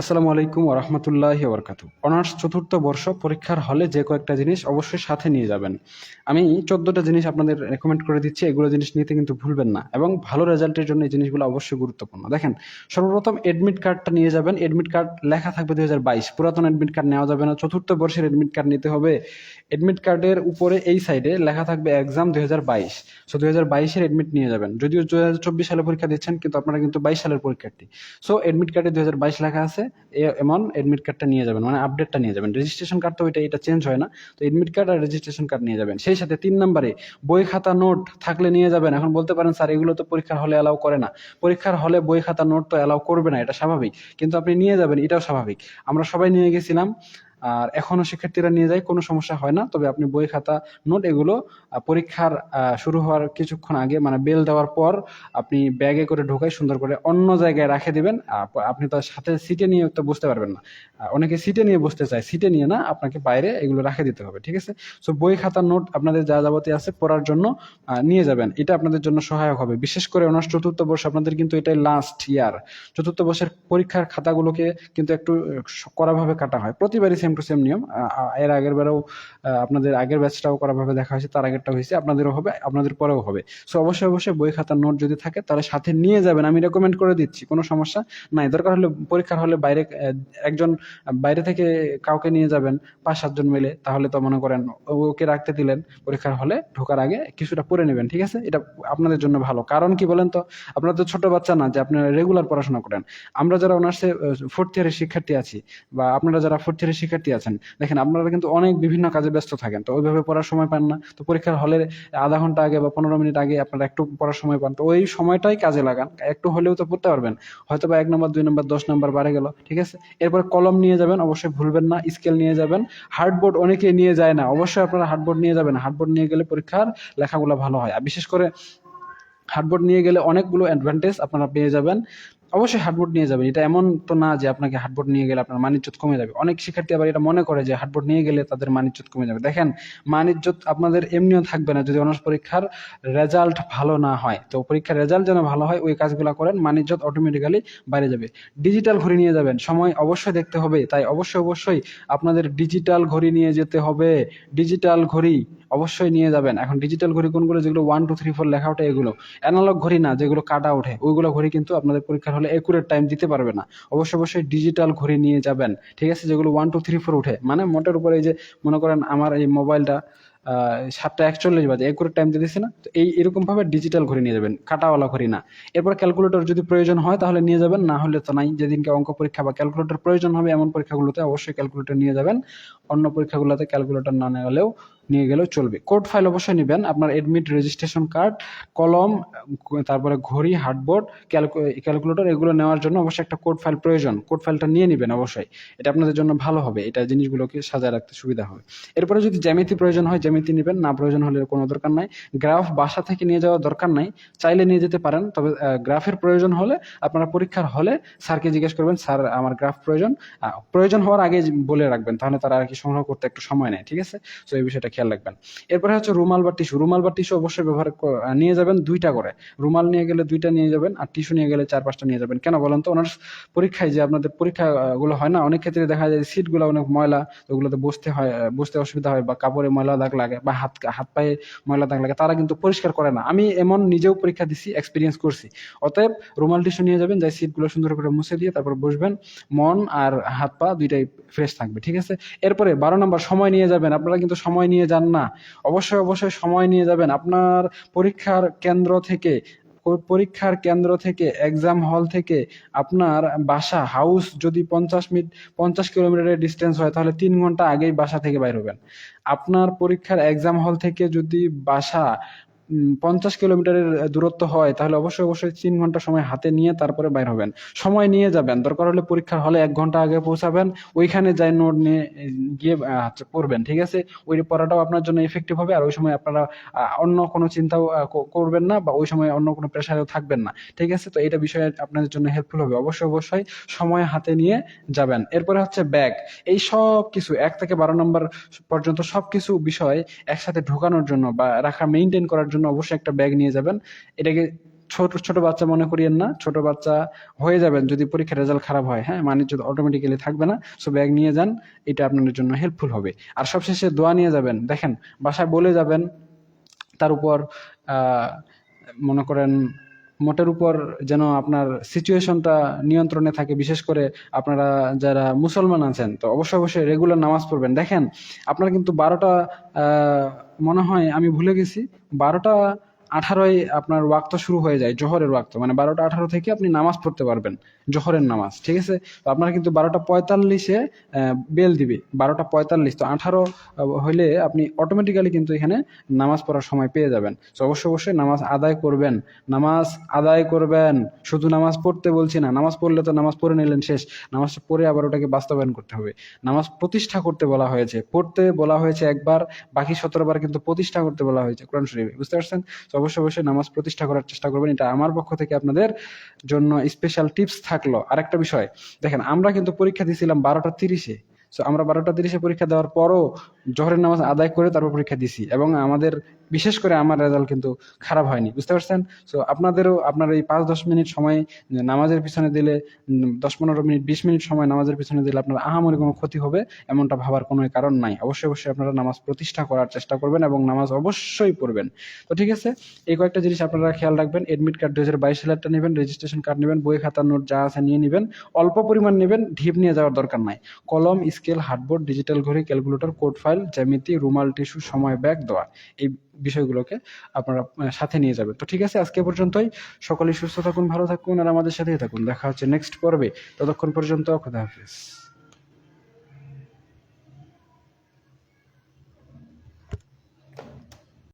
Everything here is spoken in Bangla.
আসসালামু আলাইকুম ওরহমতুল্লাহ বরকাত অনার্স চতুর্থ বর্ষ পরীক্ষার হলে যে কয়েকটা জিনিস অবশ্যই সাথে নিয়ে যাবেন। আমি চোদ্দটা জিনিস আপনাদের রেকমেন্ড করে দিচ্ছি, এগুলো জিনিস নিতে কিন্তু ভুলবেন না এবং ভালো রেজাল্টের জন্য এই জিনিসগুলো অবশ্যই গুরুত্বপূর্ণ। দেখেন, সর্বপ্রথম এডমিট কার্ডটা নিয়ে যাবেন। এডমিট কার্ড লেখা থাকবে দুই হাজার বাইশ। পুরাতন এডমিট কার্ড নেওয়া যাবে না। চতুর্থ বর্ষের এডমিট কার্ড নিতে হবে। এডমিট কার্ডের উপরে এই সাইডে লেখা থাকবে এক্সাম দুই হাজার বাইশ। সো দুই হাজার বাইশের এডমিট নিয়ে যাবেন। যদিও দুই হাজার চব্বিশ সালে পরীক্ষা দিচ্ছেন, কিন্তু আপনারা কিন্তু বাইশ সালের পরীক্ষার্থী। সো এডমিট কার্ডে দুই হাজার বাইশ লেখা আছে। এমন এডমিট কার্ডটা নিয়ে যাবেন মানে আপডেটটা নিয়ে যাবেন। রেজিস্ট্রেশন কার্ড তো ওইটা, এটা চেঞ্জ হয় না। তো এডমিট কার্ড আর রেজিস্ট্রেশন কার্ড নিয়ে যাবেন। সেই সাথে তিন নম্বরে বই খাতা নোট থাকলে নিয়ে যাবেন। এখন বলতে পারেন, স্যার, এগুলো তো পরীক্ষার হলে অ্যালাউ করে না। পরীক্ষার হলে বই খাতা নোট তো অ্যালাউ করবে না, এটা স্বাভাবিক। কিন্তু আপনি নিয়ে যাবেন, এটাও স্বাভাবিক। আমরা সবাই নিয়ে গেছিলাম। আর এখনও শিক্ষার্থীরা নিয়ে যায় কোনো সমস্যা হয় না। তবে আপনি বই খাতা নোট এগুলো পরীক্ষার শুরু হওয়ার কিছুক্ষণ আগে মানে বেল দেওয়ার পর আপনি ব্যাগে করে ঢোকাই সুন্দর করে অন্য জায়গায় রাখে দিবেন। আপনি তার সাথে সিটে নিয়ে তো বুঝতে পারবেন না। অনেকে সিটে নিয়ে বসতে চায়। সিটে নিয়ে না আপনাকে বাইরে এগুলো রাখে দিতে হবে ঠিক আছে? সো বই খাতা নোট আপনাদের যা যাবতীয় আছে পড়ার জন্য নিয়ে যাবেন। এটা আপনাদের জন্য সহায়ক হবে। বিশেষ করে অনার্স চতুর্থ বর্ষ আপনাদের কিন্তু এটাই লাস্ট ইয়ার চতুর্থ বর্ষের পরীক্ষার খাতাগুলোকে কিন্তু একটু আহ, কড়াভাবে কাটা হয়। প্রতিবারই সেম টু সেম নিয়ম। এর আগের বারেও আপনাদের আগের ব্যাচটাও কড়াভাবে দেখা হয়েছে, তার আগেরটা হয়েছে, আপনাদেরও হবে, আপনাদের পরেও হবে। সো অবশ্যই অবশ্যই বই খাতার নোট যদি থাকে, তাহলে সাথে নিয়ে যাবেন। আমি রেকমেন্ড করে দিচ্ছি, কোনো সমস্যা নাই। দরকার হলে পরীক্ষার হলে বাইরে একজন, বাইরে থেকে কাউকে নিয়ে যাবেন, পাঁচ সাতজন মিলে, তাহলে তো মনে করেন ওকে রাখতে দিলেন। পরীক্ষার হলে ঢোকার আগে কিছুটা পড়ে নেবেন, ঠিক আছে? এটা আপনাদের জন্য ভালো। কারণ কি বলেন তো, আপনারা তো ছোট বাচ্চা না, যে আপনারা রেগুলার পড়াশোনা করেন। আমরা যারা অনার্সে ফোর্থ ইয়ারের শিক্ষার্থী আছি, বা আপনারা যারা ফোর্থ ইয়ারের শিক্ষার্থী আছেন। দেখেন, আপনারা কিন্তু অনেক বিভিন্ন কাজে ব্যস্ত থাকেন, তো ওইভাবে পড়ার সময় পান না। তো পরীক্ষার হলে আধা ঘণ্টা আগে বা পনেরো মিনিট আগে আপনারা একটু পড়ার সময় পান। তো ওই সময়টাই কাজে লাগান। একটু হলেও তো পড়তে পারবেন। হয়তো বা এক নম্বর, দুই নম্বর, দশ নম্বর বাড়ে গেল, ঠিক আছে? এরপর কলম নিয়ে যাবেন, অবশ্যই ভুলবেন না, স্কেল নিয়ে যাবেন। হার্ডবোর্ড অনেকে নিয়ে যায় না, অবশ্যই আপনারা হার্ডবোর্ড নিয়ে যাবেন। হার্ডবোর্ড নিয়ে গেলে পরীক্ষার লেখাগুলো ভালো হয়। আর বিশেষ করে হার্ডবোর্ড নিয়ে গেলে অনেকগুলো অ্যাডভান্টেজ আপনারা পেয়ে যাবেন। অবশ্যই হার্ডবোর্ড নিয়ে যাবেন। এটা এমন তো না যে আপনাকে হার্ডবোর্ড নিয়ে গেলে আপনার মানিজ্যত কমে যাবে। অনেক শিক্ষার্থী আবার এটা মনে করে যে হার্ডবোর্ড নিয়ে গেলে তাদের মানিজ্যত কমে যাবে। দেখেন মানিজ্যত আপনাদের এমনিও থাকবে না যদি অনার্স পরীক্ষার রেজাল্ট ভালো না হয়। তো পরীক্ষার রেজাল্ট যেন ভালো হয়, ওই কাজগুলো করেন মানিজ্যত অটোমেটিক্যালি বাইরে যাবে। ডিজিটাল ঘড়ি নিয়ে যাবেন। সময় অবশ্যই দেখতে হবে। তাই অবশ্যই অবশ্যই আপনাদের ডিজিটাল ঘড়ি নিয়ে যেতে হবে। ডিজিটাল ঘড়ি অবশ্যই নিয়ে যাবেন। এখন ডিজিটাল ঘড়ি কোনগুলো? যেগুলো ওয়ান টু থ্রি ফোর লেখা ওঠে এগুলো। অ্যানালগ ঘড়ি না, যেগুলো কাটা ওঠে। ওইগুলো ঘড়ি কিন্তু আপনাদের পরীক্ষার হলে একুরেট টাইম দিতে পারবে না। অবশ্যই অবশ্যই ডিজিটাল ঘড়ি নিয়ে যাবেন, ঠিক আছে? যেগুলো ওয়ান টু থ্রি ফোর উঠে। মানে মোটের উপরে এই যে মনে করেন আমার এই মোবাইলটা সাতটা একচল্লিশ বাজে একুরেট টাইম দিতেছি না, তো এই এরকমভাবে ডিজিটাল ঘড়ি নিয়ে যাবেন, কাটাওয়ালা ঘড়ি না। এরপর ক্যালকুলেটর যদি প্রয়োজন হয় তাহলে নিয়ে যাবেন, না হলে তো নাই। যেদিনকে অঙ্ক পরীক্ষা বা ক্যালকুলেটর প্রয়োজন হবে এমন পরীক্ষাগুলোতে অবশ্যই ক্যালকুলেটর নিয়ে যাবেন। অন্য পরীক্ষাগুলোতে ক্যালকুলেটর না নিলেও নিয়ে গেলেও চলবে। কোড ফাইল অবশ্যই নেবেন। আপনার এডমিট রেজিস্ট্রেশন কার্ড কলম, তারপরে ঘড়ি, হার্ডবোর্ড ক্যালকুলেটর এগুলো নেওয়ার জন্য অবশ্যই একটা কোড ফাইল প্রয়োজন। কোড ফাইলটা নিয়ে নেবেন অবশ্যই। এটা আপনাদের জন্য ভালো হবে। এটা জিনিসগুলোকে সাজায় রাখতে সুবিধা হবে। এরপরে যদি জ্যামিতি প্রয়োজন হয়, জ্যামিতি নেবেন। না প্রয়োজন হলে কোনো দরকার নাই। গ্রাফ বাসা থেকে নিয়ে যাওয়ার দরকার নাই। চাইলে নিয়ে যেতে পারেন। তবে গ্রাফের প্রয়োজন হলে আপনারা পরীক্ষার হলে স্যারকে জিজ্ঞেস করবেন, স্যার, আমার গ্রাফ প্রয়োজন। প্রয়োজন হওয়ার আগে বলে রাখবেন। তাহলে তারা আর কি সংগ্রহ করতে একটু সময় নেয়। ঠিক আছে? তো এই বিষয়টা খেয়াল রাখবেন। এরপরে হচ্ছে রুমাল বা টিস্যু রুমাল বা টিস্যু অবশ্যই ব্যবহার নিয়ে যাবেন দুইটা করে। রুমাল নিয়ে গেলে দুইটা নিয়ে যাবেন আর টিস্যু নিয়ে গেলে চার পাঁচটা নিয়ে যাবেন। কেন বলেন তো? ওনার পরীক্ষায় যে আপনাদের পরীক্ষা গুলো হয় না, অনেক ক্ষেত্রে দেখা যায় সিটগুলো অনেক ময়লা, ওগুলোতে বসতে হয় বসতে অসুবিধা হয় বা কাপড়ে ময়লা দাগ লাগে বা হাত হাত পায়ে ময়লা দাগ লাগে, তারা কিন্তু পরিষ্কার করে না। আমি এমন নিজেও পরীক্ষা দিছি এক্সপিরিয়েন্স করছি। অতএব রুমাল টিস্যু নিয়ে যাবেন, যাই সিটগুলো সুন্দর করে মুছে দিয়ে তারপর বসবেন, মন আর হাত পা দুইটাই ফ্রেশ থাকবে, ঠিক আছে? এরপরে বারো নম্বর, সময় নিয়ে যাবেন। আপনারা কিন্তু সময় নিয়ে যান না। অবশ্যই অবশ্যই সময় নিয়ে যাবেন। আপনার পরীক্ষার কেন্দ্র থেকে, পরীক্ষার কেন্দ্র থেকে এক্সাম হল থেকে আপনার বাসা হাউস যদি পঞ্চাশ মিনিট পঞ্চাশ কিলোমিটারের ডিস্টেন্স হয়, তাহলে তিন ঘণ্টা আগেই বাসা থেকে বাইর হবেন। আপনার পরীক্ষার এক্সাম হল থেকে যদি বাসা পঞ্চাশ কিলোমিটারের দূরত্ব হয়, তাহলে অবশ্যই অবশ্যই তিন ঘণ্টা সময় হাতে নিয়ে তারপরে বাইর হবেন। সময় নিয়ে যাবেন, দরকার হলে পরীক্ষার হলে এক ঘণ্টা আগে পৌঁছাবেন, ওইখানে যাই নোট নিয়ে গিয়ে পড়বেন, ঠিক আছে? ওই পড়াটাও আপনার জন্য এফেক্টিভ হবে, আর ওই সময় আপনারা অন্য কোনো চিন্তাও করবেন না, বা ওই সময় অন্য কোনো প্রেশারেও থাকবেন না, ঠিক আছে? তো এটা বিষয়ে আপনাদের জন্য হেল্পফুল হবে, অবশ্যই অবশ্যই সময় হাতে নিয়ে যাবেন। এরপরে হচ্ছে ব্যাগ এই সব কিছু, এক থেকে বারো নম্বর পর্যন্ত সব কিছু বিষয় একসাথে ঢোকানোর জন্য বা রাখা মেনটেন করার জন্য অবশ্যই একটা ব্যাগ নিয়ে যাবেন। এটাকে ছোট ছোট বাচ্চা মনে করিয়েন না, ছোট বাচ্চা হয়ে যাবেন যদি পরীক্ষার রেজাল্ট খারাপ হয় হ্যাঁ? মানে যদি অটোমেটিক্যালি থাকবে না সো ব্যাগ নিয়ে যান, এটা আপনাদের জন্য হেল্পফুল হবে। আর সবশেষে দোয়া নিয়ে যাবেন। দেখেন, বাসায় বলে যাবেন, তার উপর মনে করেন মোটের উপর যেন আপনার সিচুয়েশনটা নিয়ন্ত্রণে থাকে, বিশেষ করে আপনারা যারা মুসলমান আছেন, তো অবশ্যই অবশ্যই রেগুলার নামাজ পড়বেন। দেখেন, আপনার কিন্তু বারোটা মনে হয় আমি ভুলে গেছি, বারোটা আঠারোয় আপনার ওয়াক্ত শুরু হয়ে যায়, জোহরের ওয়াক্ত। মানে বারোটা আঠারো থেকে আপনি নামাজ পড়তে পারবেন, জোহরের নামাজ, ঠিক আছে? তো আপনার কিন্তু বারোটা পঁয়তাল্লিশে বেল দিবে, বারোটা পঁয়তাল্লিশ। তো আঠারো হইলে আপনি অটোমেটিক্যালি কিন্তু এখানে নামাজ পড়ার সময় পেয়ে যাবেন। তো অবশ্যই অবশ্যই নামাজ আদায় করবেন। নামাজ আদায় করবেন। শুধু নামাজ পড়তে বলছি না, নামাজ পড়লে তো নামাজ পড়ে নিলেন শেষ। নামাজ পড়ে আবার ওটাকে বাস্তবায়ন করতে হবে। নামাজ প্রতিষ্ঠা করতে বলা হয়েছে, পড়তে বলা হয়েছে একবার, বাকি সতেরো বার কিন্তু প্রতিষ্ঠা করতে বলা হয়েছে, কোরআন শরীফে। বুঝতে পারছেন? তো অবশ্যই অবশ্যই নামাজ প্রতিষ্ঠা করার চেষ্টা করবেন। এটা আমার পক্ষ থেকে আপনাদের জন্য স্পেশাল টিপস থাকল। আরেকটা বিষয়, দেখেন, আমরা কিন্তু পরীক্ষা দিয়েছিলাম বারোটা তিরিশে। সো আমরা বারোটা তিরিশে পরীক্ষা দেওয়ার পরও জহরের নামাজ আদায় করে তারপর পরীক্ষা দিছি এবং আমাদের বিশেষ করে আমার রেজাল্ট কিন্তু খারাপ হয়নি, বুঝতে পারছেন? সো আপনাদেরও আপনার এই পাঁচ দশ মিনিট সময় নামাজের পিছনে দিলে দশ পনেরো মিনিট, বিশ মিনিট সময় নামাজের পিছনে দিলে আপনার আহামরি কোনো ক্ষতি হবে এমনটা ভাবার কোনো কারণ নাই। অবশ্যই অবশ্যই আপনারা নামাজ প্রতিষ্ঠা করার চেষ্টা করবেন এবং নামাজ অবশ্যই পড়বেন। তো ঠিক আছে, এই কয়েকটা জিনিস আপনারা খেয়াল রাখবেন এডমিট কার্ড দু হাজার বাইশ সালেরটা নেবেন রেজিস্ট্রেশন কার্ড নেবেন, বই খাতা নোট যা আছে নিয়ে নেবেন, অল্প পরিমাণ নেবেন, ঢিপ নিয়ে যাওয়ার দরকার নাই। কলম স্কেল, হার্ডবোর্ড, ডিজিটাল ঘড়ি, ক্যালকুলেটর, কোড ফাইল, জ্যামিতি, রুমাল, টিস্যু, সময়, ব্যাগ দেওয়া এই বিষয়গুলোকে আপনারা সাথে নিয়ে যাবেন। তো ঠিক আছে, আজকে পর্যন্তই। সকলেই সুস্থ থাকুন, ভালো থাকুন, আর আমাদের সাথেই থাকুন। দেখা হচ্ছে নেক্সট পর্বে। ততক্ষণ পর্যন্ত খোদা হাফিজ।